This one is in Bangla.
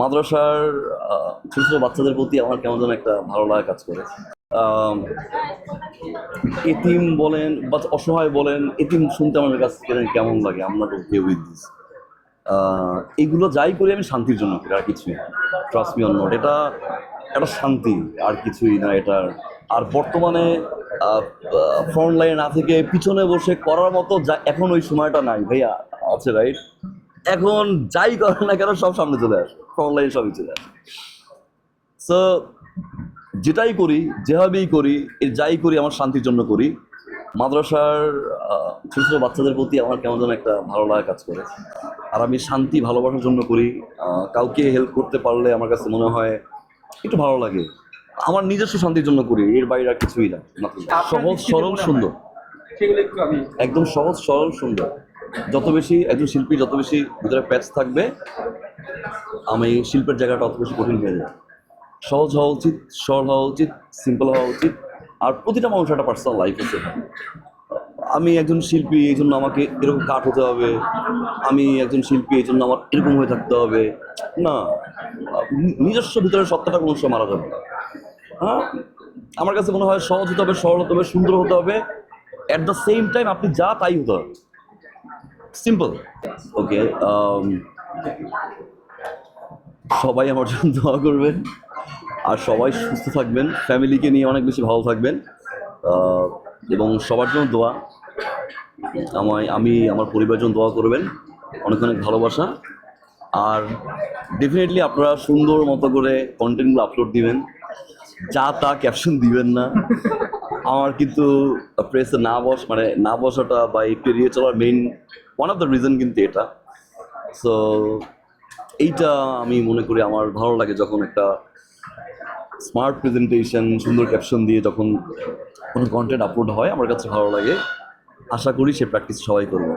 মাদ্রাসার ছোট ছোট বাচ্চাদের প্রতি আমার কেমন যেন একটা ভালো লাগা কাজ করে। এতিম বলেন বা অসহায় বলেন, এতিম শুনতে আমার কাছ থেকে কেমন লাগে? আমরা তো কেউ এগুলো যাই করি আমি শান্তির জন্য করি, আর কিছুই ট্রাস্ট মি অন এটা একটা শান্তি, আর কিছুই না এটার আর বর্তমানে ফ্রন্ট লাইনে না থেকে পিছনে বসে করার মতো যা এখন ওই সময়টা নাই, ভাইয়া, আছে রাইট এখন যাই করে না কেন সব সামনে চলে আসে ফ্রন্ট লাইনে সবই চলে আসে। সো যেটাই করি যেভাবেই করি এ যাই করি আমার শান্তির জন্য করি মাদ্রাসার ছোট ছোট বাচ্চাদের প্রতি আমার কেমন যেন একটা ভালো লাগা কাজ করে। আর আমি শান্তি ভালোবাসার জন্য করি কাউকে হেল্প করতে পারলে আমার কাছে মনে হয় একটু ভালো লাগে। আমার নিজস্ব শান্তির জন্য করি এর বাইরে আর কিছুই না। সহজ সরল সুন্দর। একদম সহজ সরল সুন্দর। যত বেশি একজন শিল্পী, যত বেশি ভিতরে প্যাচ থাকবে, আমি শিল্পের জায়গাটা অত বেশি কঠিন হয়ে যায় সহজ হওয়া উচিত, সরল হওয়া উচিত সিম্পল হওয়া উচিত, আর প্রতিটা মানুষের একটা পার্সোনাল লাইফ আছে আমি একজন শিল্পী, এই জন্য আমাকে এরকম কাঠ হতে হবে। আমি একজন শিল্পী, এই জন্য আমার এরকম হয়ে থাকতে হবে। না, নিজস্ব ভিতরে সত্তাটা কোনো সময় মারা যাবে না। হ্যাঁ? আমার কাছে মনে হয় সহজ হতে হবে, সরল হতে হবে, সুন্দর হতে হবে। অ্যাট দ্য সেম টাইম আপনি যা তাই হতে হবে। সিম্পল ওকে um, সবাই আমার জন্য দোয়া করবেন আর সবাই সুস্থ থাকবেন ফ্যামিলিকে নিয়ে অনেক বেশি ভালো থাকবেন এবং সবার জন্য দোয়া। আমায় আমি আমার পরিবারের জন্য দোয়া করবেন অনেক অনেক ভালোবাসা। আর ডেফিনেটলি আপনারা সুন্দর মতো করে কন্টেন্টগুলো আপলোড দিবেন যা তা ক্যাপশন দিবেন না। আমার কিন্তু প্রেসে না বস মানে না বসাটা বা এই পেরিয়ে চলার main one of the reason কিন্তু এটা। সো এইটা আমি মনে করি আমার ভালো লাগে যখন একটা স্মার্ট প্রেজেন্টেশন সুন্দর ক্যাপশন দিয়ে যখন কোনো কন্টেন্ট আপলোড হয়, আমার কাছে ভালো লাগে। আশা করি সে প্র্যাকটিস সবাই করব।